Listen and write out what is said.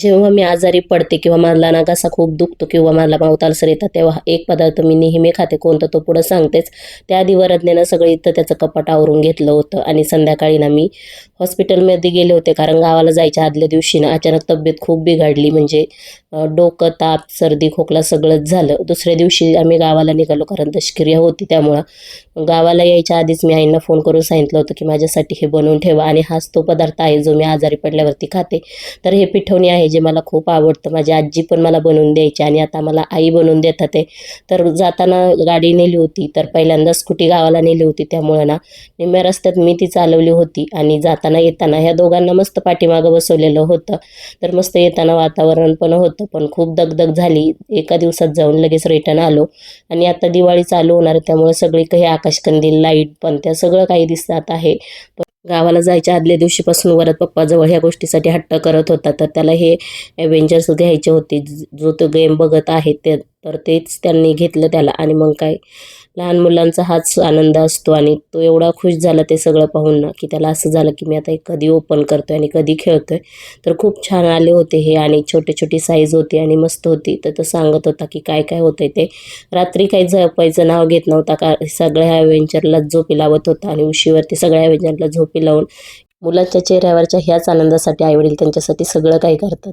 जेव्हा मी आजारी पडते किंवा मला ना खूप दुखतो किंवा मला मावतालसर अल्सर येतात तेव्हा एक पदार्थ मी नेहमी खाते. कोणतं? तो पुढं सांगतेच. त्या आधी सगळं इथं त्याचं कपाट आवरून घेतलं होतं आणि संध्याकाळी ना मी हॉस्पिटलमध्ये गेले होते. कारण गावाला जायच्या आदल्या दिवशी ना अचानक तब्येत खूप बिघडली. म्हणजे डोकं ताप सर्दी खोकला सगळंच झालं. दुसऱ्या दिवशी आम्ही गावाला निघालो कारण दशक्रिया होती. त्यामुळं गावाला यायच्या आधीच मी आईंना फोन करून सांगितलं होतं की माझ्यासाठी हे बनवून ठेवा आणि हाच तो पदार्थ आहे जो मी आजारी पडल्यावरती खाते. तर हे पिठवणी आहे. जे मला खूप आवडतं. माझी आजी पण मला बनवून द्यायची आणि आता मला आई बनवून देतात आहे तर जाताना गाडी नेली होती तर पहिल्यांदा स्कूटी गावाला नेली होती. त्यामुळे ना निम्म्या रस्त्यात मी ती चालवली होती आणि जाताना येताना ह्या दोघांना मस्त पाठीमागं बसवलेलं होतं. तर मस्त येताना वातावरण पण होतं पण खूप दगदग झाली. एका दिवसात जाऊन लगेच रिटर्न आलो आणि आता दिवाळी चालू होणार त्यामुळे सगळी काही आकाशकंदील लाइट पण त्या सगळं काही दिसतात आहे. गावाला जायच्या आदल्या दिवशीपासून वरद पप्पाजवळ ह्या गोष्टीसाठी हट्ट करत होता. तर त्याला हे ॲव्हेंजर्स घ्यायचे होते. जो तो गेम बघत आहे ते तर तेच त्यांनी घेतलं त्याला. आणि मग काय? लहान मुलांचा हाच आनंद असतो आणि तो एवढा खुश झाला ते सगळं पाहून ना की त्याला असं झालं की मी आता हे कधी ओपन करतोय आणि कधी खेळतोय. तर खूप छान आले होते हे आणि छोटे छोटी साईज होती आणि मस्त होती. तर तो सांगत होता की काय काय होतंय ते. रात्री काही झोपायचं नाव घेत नव्हता का सगळ्या ॲव्हेंचरला झोपी लावत होता आणि उशीवरती सगळ्या ॲव्हेंचरला झोपी लावून मुलांच्या चेहऱ्यावरच्या ह्याच आनंदासाठी आईवडील त्यांच्यासाठी सगळं काही करतात.